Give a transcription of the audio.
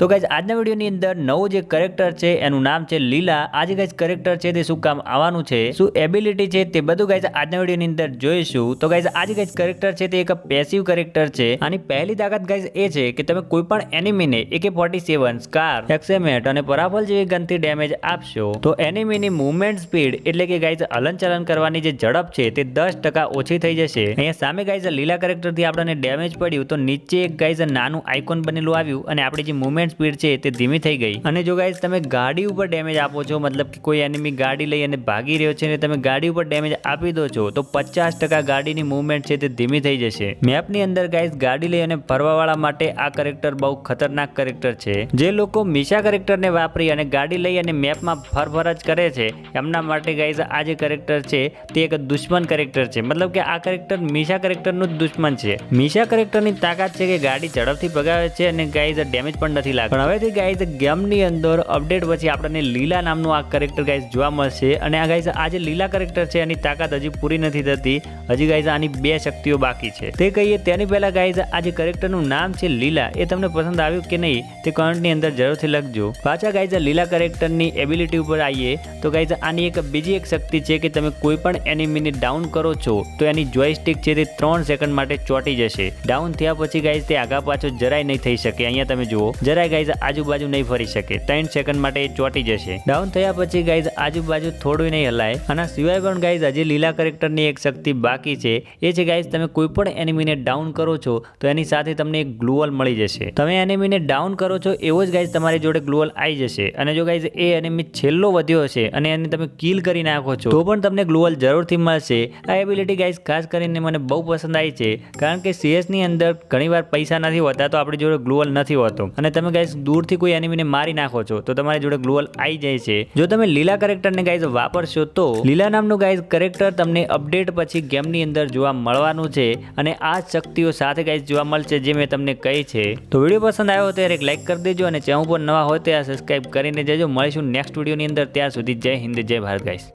તો ગાઈઝ આજના વિડીયોની અંદર નવું જે કરેક્ટર છે, એનું નામ છે લીલા. આ જે ગાઈઝ કરેક્ટર છે, તે શું કામ આવવાનું છે, શું એબિલિટી છે, તે બધું ગાઈઝ આજના વિડીયોની અંદર જોઈશું. તો ગાઈઝ આ જે ગાઈઝ કરેક્ટર છે, તે એક પેસિવ કરેક્ટર છે. આની પહેલી તાકાત ગાઈઝ એ છે કે તમે કોઈ પણ એનિમીને એકે ફોર્ટી સેવન સ્કાર એક્સેમેટ અને પરાફલ જેવી ગનથી ડેમેજ આપશો. તો એનિમીની મુવમેન્ટ સ્પીડ એટલે કે ગાઈઝ હલનચલન કરવાની જે ઝડપ છે, તે દસ ટકા ઓછી થઈ જશે. અહીંયા સામે ગાઈઝ લીલા કરેક્ટરથી આપણને ડેમેજ પડ્યું, તો નીચે એક ગાઈઝ નાનું આઇકોન બનેલું આવ્યું અને આપણી જે મૂવમેન્ટ સ્પીડ છે તે ધીમી થઈ ગઈ. અને જો ગાઈઝ તમે ગાડી ઉપર ડેમેજ આપો છો, મતલબ કે કોઈ એનિમી ગાડી લઈ અને ભાગી રહ્યો છે અને તમે ગાડી ઉપર ડેમેજ આપી દો છો, તો પચાસ ટકા ગાડીની મૂવમેન્ટ છે તે ધીમી થઈ જશે. મેપની અંદર ગાઈઝ ગાડી લઈ અને ફરવાવાળા માટે આ કરેક્ટર બહુ ખતરનાક કરેક્ટર છે. જે લોકો મીશા કરેક્ટરને વાપરી અને ગાડી લઈ અને મેપમાં ફરફર જ કરે છે, એમના માટે ગાઈઝ આ જે કરેક્ટર છે તે એક દુશ્મન કરેક્ટર છે. મતલબ કે આ કરેક્ટર મીશા કરેક્ટરનું જ દુશ્મન છે. મીશા કરેક્ટરની તાકાત છે કે ગાડી ઝડપથી ભગાવે છે અને ગાઈઝ ડેમેજ પણ નથી લાગતું પણ હવેથી ગાઈઝ ગેમની અંદર અપડેટ પછી આપણને લીલા નામનું આ કરેક્ટર ગાઈઝ જોવા મળશે. અને આ ગાઈઝ આ જે લીલા કરેક્ટર છે, એની તાકાત હજી પૂરી નથી થતી. હજી ગાઈઝ આની બે શક્તિઓ બાકી છે. તે કહીએ તેની પહેલા ગાઈઝ આ જે કરેક્ટરનું નામ છે લીલા, એ તમને પસંદ આવ્યું કે નહીં, તે કમેન્ટની અંદર જરૂરથી લખજો. પાછા ગાઈઝ લીલા કરેક્ટરની એબિલિટી ઉપર આવીએ, તો ગાઈઝ આની એક બીજી એક શક્તિ છે કે તમે કોઈ પણ એનિમીને ડાઉન કરો છો, તો એની જોયસ્ટિક છે તે ત્રણ સેકન્ડ માટે ચોંટી જશે. ડાઉન થયા પછી ગાઈઝ તે આગા પાછો જરાય નહીં થઈ શકે. અહીંયા તમે જુઓ, જરાય ગાઈઝ આજુબાજુ નહીં ફરી શકે. ત્રણ સેકન્ડ માટે એ ચોંટી જશે. ડાઉન થયા પછી ગાઈઝ આજુબાજુ થોડું નહીં હલાય. આના સિવાય પણ ગાઈઝ હજી લીલા કરેક્ટરની એક શક્તિ બાકી છે. એ છે ગાઈઝ તમે કોઈ પણ એનિમીને ડાઉન કરો છો, તો એની સાથે તમને એક ગ્લુઅલ મળી જશે. તમે એનિમીને ડાઉન કરો છો, એવો જ ગાઈઝ તમારી જોડે ગ્લુઅલ આવી જશે. અને જો ગાઈઝ એ એનિમી છેલ્લો વધ્યો હશે અને એને તમે કિલ કરી નાખો છો, તો પણ તમને ગ્લુઅલ જરૂરથી મળશે. આ એબિલિટી ગાઈઝ ખાસ કરીને મને બહુ પસંદ આવી છે. કારણ કે સીએસની અંદર ઘણીવાર પૈસા નથી હોતા, તો આપણી જોડે ગ્લુઅલ નથી હોતો. અને તમે ગાઈઝ દૂરથી કોઈ એનિમીને મારી નાખો છો, તો તમારી જોડે ગ્લોઅલ આવી જાય છે. જો તમે લીલા કરેક્ટરને ગાઈઝ વાપરશો તો લીલા નામનું ગાઈઝ કરેક્ટર તમને અપડેટ પછી ગેમની અંદર જોવા મળવાનું છે અને આ શક્તિઓ સાથે ગાઈઝ જોવા મળશે જે મેં તમને કહી છે. તો વીડિયો પસંદ આવ્યો ત્યારે એક લાઇક કરી દેજો અને ચેનલ પર નવા હોય તો સબસ્ક્રાઈબ કરીને જજો. મળીશું નેક્સ્ટ વિડીયોની અંદર. ત્યાં સુધી જય હિન્દ, જય ભારત ગાઈઝ